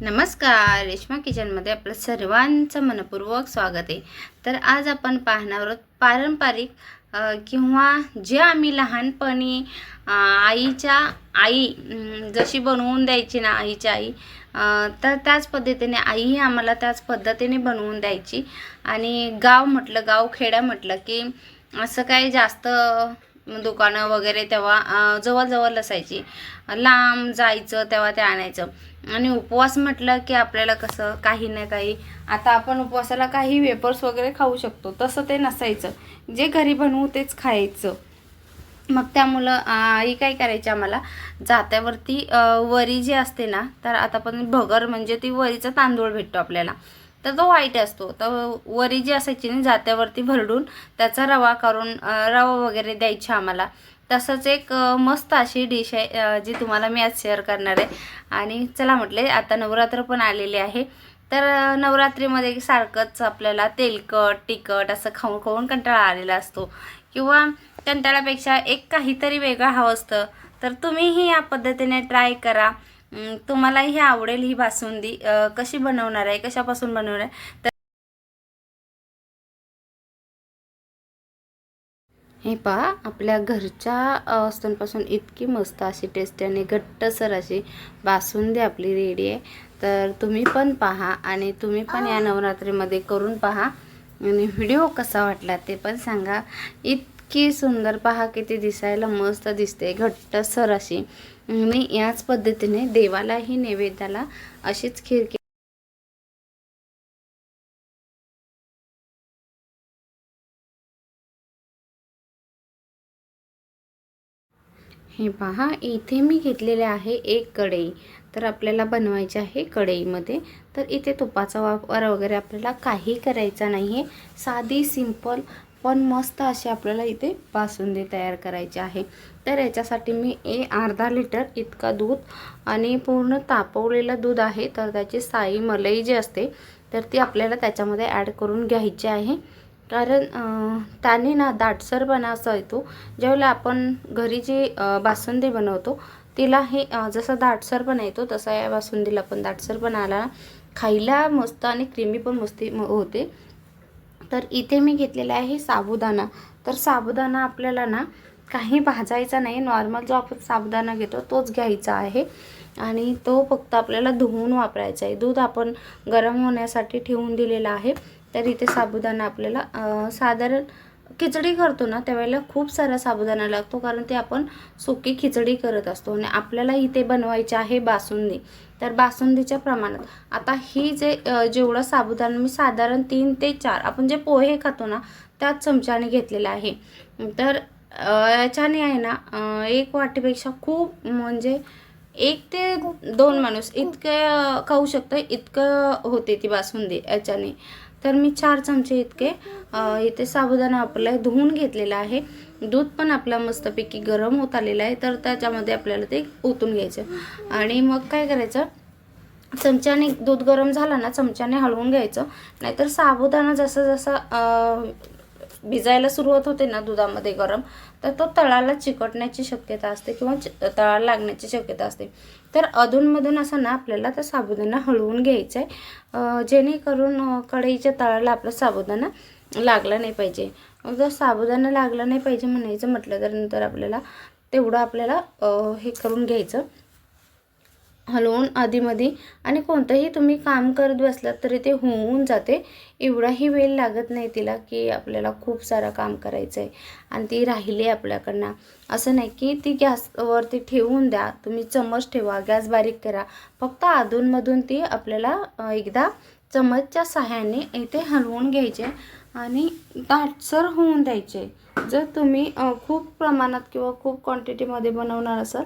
नमस्कार रेश्मा किचनमध्ये आपलं सर्वांचं मनपूर्वक स्वागत आहे. तर आज आपण पाहणार आहोत पारंपरिक किंवा जे आम्ही लहानपणी आईच्या आई जशी बनवून द्यायची ना आईच्या आई तर त्याच पद्धतीने आईही आम्हाला त्याच पद्धतीने बनवून द्यायची. आणि गाव म्हटलं गाव खेड्या म्हटलं की असं काही जास्त दुकानं वगैरे तेव्हा जवळजवळ असायची. लांब जायचं तेव्हा ते आणायचं. आणि उपवास म्हटलं की आपल्याला कसं काही ना काही आता आपण उपवासाला काही वेपर्स वगैरे खाऊ शकतो तसं ते नसायचं. जे घरी बनवू तेच खायचं. मग त्या मुलं आई काय करायची आम्हाला? जात्यावरती वरी जी असते ना तर आता पण भगर म्हणजे ती वरीचा तांदूळ भेटतो आपल्याला. तर तो वाईट असतो. तर वरी जी असायची ना जात्यावरती भरडून त्याचा रवा करून रवा वगैरे द्यायची आम्हाला. तसंच एक मस्त अशी डिश आहे जी तुम्हाला मी आज शेअर करणार आहे. आणि चला म्हटले आता नवरात्र पण आलेले आहे. तर नवरात्रीमध्ये सारखंच आपल्याला तेलकट तिखट असं खाऊन खाऊन कंटाळा आलेला असतो. किंवा कंटाळापेक्षा एक काहीतरी वेगळं हवं असतं. तर तुम्हीही या पद्धतीने ट्राय करा. तुम्हालाही आवडेल ही बासुंदी. कशी बनवणार आहे कशापासून बनवणार आहे? तर हे पहा आपल्या घरच्या वस्तूंपासून इतकी मस्त अशी टेस्टी आणि घट्टसर अशी बासुंदी आपली रेडी आहे. तर तुम्ही पण पहा आणि तुम्ही पण या नवरात्रीमध्ये करून पहा. आणि व्हिडिओ कसा वाटला ते पण सांगा. इतकी सुंदर पहा किती दिसायला मस्त दिसते घट्टसर अशी. आणि याच पद्धतीने देवालाही नैवेद्याला अशीच खीर हे पहा इथे मी घेतलेले आहे एक कढई. तर आपल्याला बनवायचे आहे कढईमध्ये. तर इथे तुपाचा वापर वगैरे आपल्याला काही करायचा नाही आहे साधी सिंपल पण मस्त अशी आपल्याला इथे बासुंदी तयार करायची आहे. तर याच्यासाठी मी ए अर्धा लिटर इतका दूध आणि पूर्ण तापवलेलं दूध आहे. तर त्याची साई मलई जी असते तर ती आपल्याला त्याच्यामध्ये ॲड करून घ्यायची आहे. कारण त्याने ना दाटसरपणा असा येतो ज्यावेळेला आपण घरी जी बासुंदी बनवतो तिला हे जसं जसा दाटसरपणा येतो तसा या बासुंदीला पण दाटसरपणा आला. खायला मस्त आणि क्रीमी पण मस्ती होते. तर इथे मी घेतलेला आहे साबुदाणा. तर साबुदाणा आपल्याला ना काही भाजायचा नाही. नॉर्मल जो आपण साबुदाणा घेतो तोच घ्यायचा आहे. आणि तो फक्त आपल्याला धुवून वापरायचा आहे. दूध आपण गरम होण्यासाठी ठेवून दिलेलं आहे. तर इथे साबुदाणा आपल्याला साधारण खिचडी करतो ना त्यावेळेला खूप सारा साबुदाणा लागतो कारण ते आपण सुकी खिचडी करत असतो आणि आपल्याला इथे बनवायचे आहे बासुंदी. तर बासुंदीच्या प्रमाणात आता ही जे जेवढं साबुदाणा मी साधारण तीन ते चार आपण जे पोहे खातो ना त्याच चमच्याने घेतलेलं आहे. तर याच्याने आहे ना एक वाटीपेक्षा खूप म्हणजे एक ते दोन माणूस इतकं खाऊ शकतं इतकं होते ती बासुंदी याच्याने. तर मी चार चमचे इतके इथे साबुदाणा आपला धुवून घेतलेला आहे. दूध पण आपला मस्तपैकी गरम होत आलेला आहे तर त्याच्यामध्ये आपल्याला ते ओतून घ्यायचं. आणि मग काय करायचं? चमच्याने दूध गरम झाला ना चमच्याने हलवून घ्यायचं. नाहीतर साबुदाणा जसं जसं भिजायला सुरुवात होते ना दुधामध्ये गरम तर तो तळाला चिकटण्याची शक्यता असते किंवा चि- तळाला लागण्याची शक्यता असते. तर अधूनमधून असं ना आपल्याला तर साबुदाणा हळवून घ्यायचं आहे जेणेकरून कढईच्या तळाला आपला साबुदाणा लागला नाही पाहिजे. जर साबुदाणा लागला नाही पाहिजे म्हणायचं म्हटलं तर नंतर आपल्याला तेवढं आपल्याला हे करून घ्यायचं. हलवून आधीमध्ये आणि कोणतंही तुम्ही काम करत बसलात तरी ते होऊन जाते. एवढाही वेळ लागत नाही तिला की आपल्याला खूप सारं काम करायचं आहे आणि ती राहिली आहे आपल्याकडनं. असं नाही की ती गॅसवरती ठेवून द्या. तुम्ही चमच ठेवा गॅस बारीक करा. फक्त अधूनमधून ती आपल्याला एकदा चमचच्या सहाय्याने इथे हलवून घ्यायचे आणि दाटसर होऊन द्यायचे. जर तुम्ही खूप प्रमाणात किंवा खूप क्वांटिटीमध्ये बनवणार असाल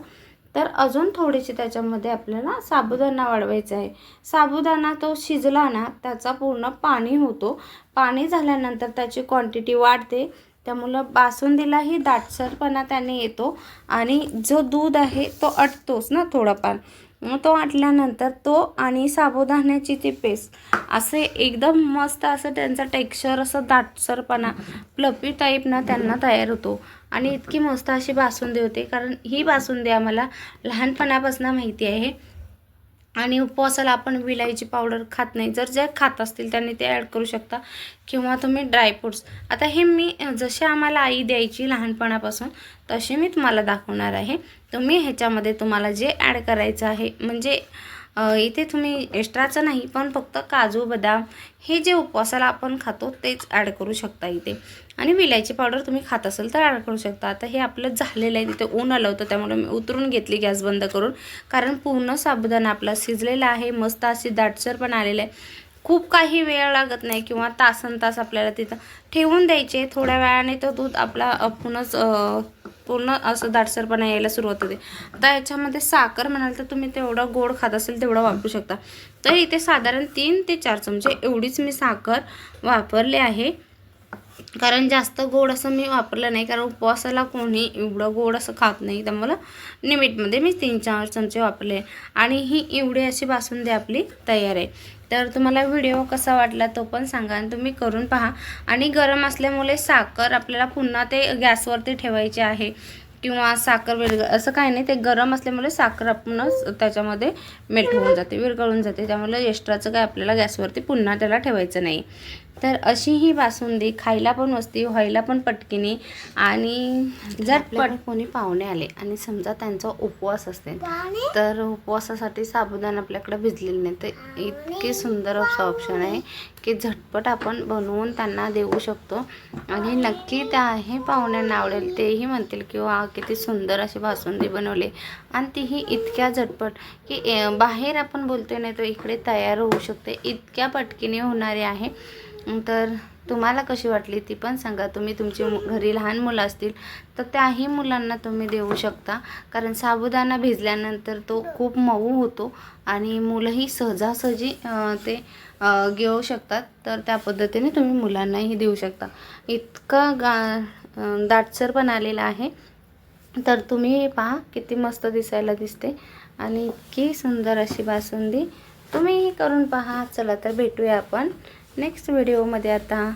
तर अजून थोडीशी त्याच्यामध्ये आपल्याला साबुदाणा वाढवायचा आहे. साबुदाणा तो शिजला ना त्याचा पूर्ण पाणी होतो. पाणी झाल्यानंतर त्याची क्वांटिटी वाढते. त्यामुळं बासुंदीलाही दाटसरपणा त्याने येतो आणि जो दूध आहे तो अटतोच ना थोडाफार. मग तो आटल्यानंतर तो आणि साबुदाण्याची ती पेस्ट असे एकदम मस्त असं त्यांचा टेक्स्चर असं दाटसरपणा प्लपी टाईप ना त्यांना तयार होतो. आणि इतकी मस्त अशी बासुंदी होते. कारण ही बासुंदी आम्हाला लहानपणापासून माहिती आहे. आणि उपवासाला आपण विलायची पावडर खात नाही. जर जे खात असतील त्यांनी ते ॲड करू शकता. किंवा तुम्ही ड्रायफ्रूट्स आता हे मी जसे आम्हाला आई द्यायची लहानपणापासून तसे मी तुम्हाला दाखवणार आहे. तुम्ही ह्याच्यामध्ये तुम्हाला जे ॲड करायचं आहे म्हणजे इथे तुम्ही एक्स्ट्राचं नाही पण फक्त काजू बदाम हे जे उपवासाला आपण खातो तेच ॲड करू शकता इथे. आणि विलायची पावडर तुम्ही खात असेल तर ॲड करू शकता. आता हे आपलं झालेलं आहे तिथे ऊन आलं होतं त्यामुळे मी उतरून घेतली गॅस बंद करून. कारण पूर्ण साबुदाणा आपला शिजलेला आहे मस्त अशी दाटसर पण आलेलं आहे. खूप काही वेळ लागत नाही किंवा तासन तास आपल्याला तिथं ठेवून द्यायचे. थोड्या वेळाने तो दूध आपला पूर्णच पूर्ण असं दाटसरपणा यायला सुरुवात होते. आता याच्यामध्ये साखर म्हणाल तर तुम्ही तेवढं गोड खात असेल तेवढं वापरू शकता. तर इथे साधारण तीन ते चार चमचे एवढीच मी साखर वापरली आहे. कारण जास्त गोड असं मी वापरलं नाही कारण उपवासाला कोणी एवढं गोड असं खात नाही. तर मला लिमिटमध्ये मी तीन चार चमचे वापरले. आणि ही एवढी अशी बासुंदी आपली तयार आहे. तर तुम्हाला व्हिडिओ कसा वाटला तो पण सांगा आणि तुम्ही करून पहा. आणि गरम असल्यामुळे साखर आपल्याला पुन्हा ते गॅसवरती ठेवायची आहे किंवा साखर विरग असं काही नाही. ते गरम असल्यामुळे साखर आपणच त्याच्यामध्ये मेल्ट होऊन जाते विरघळून जाते. त्यामुळे एक्स्ट्राचं काय आपल्याला गॅसवरती पुन्हा त्याला ठेवायचं नाही. तर अशी ही बासुंदी खायला पण मस्ती व्हायला पण पटकिनी. आणि जर पट कोणी पाहुणे आले आणि समजा त्यांचा उपवास असते तर उपवासासाठी साबुदाणा आपल्याकडे भिजलेलं नाही तर इतके सुंदर असं ऑप्शन आहे की झटपट आपण बनवून त्यांना देऊ शकतो. आणि नक्की त्या हे पाहुण्यांना आवडेल तेही म्हणतील की वा किती सुंदर अशी बासुंदी बनवली. आणि तीही इतक्या झटपट की बाहेर आपण बोलतोय नाही तर इकडे तयार होऊ शकते. इतक्या पटकीने होणारे आहे. तर तुम्हाला कशी वाटली ती पण सांगा. तुम्ही तुमची मु- घरी लहान मुलं असतील तर त्याही मुलांना तुम्ही देऊ शकता. कारण साबुदाणा भिजल्यानंतर तो खूप मऊ होतो आणि मुलंही सहजासहजी ते घेऊ शकतात. तर त्या पद्धतीने तुम्ही मुलांनाही देऊ शकता. इतका गा दाटसर पण आलेला आहे. तर तुम्ही पहा किती मस्त दिसायला दिसते. आणि इतकी सुंदर अशी बासुंदी. तुम्हीही करून पहा. चला तर भेटूया आपण. नेक्स्ट व्हिडिओमध्ये आता.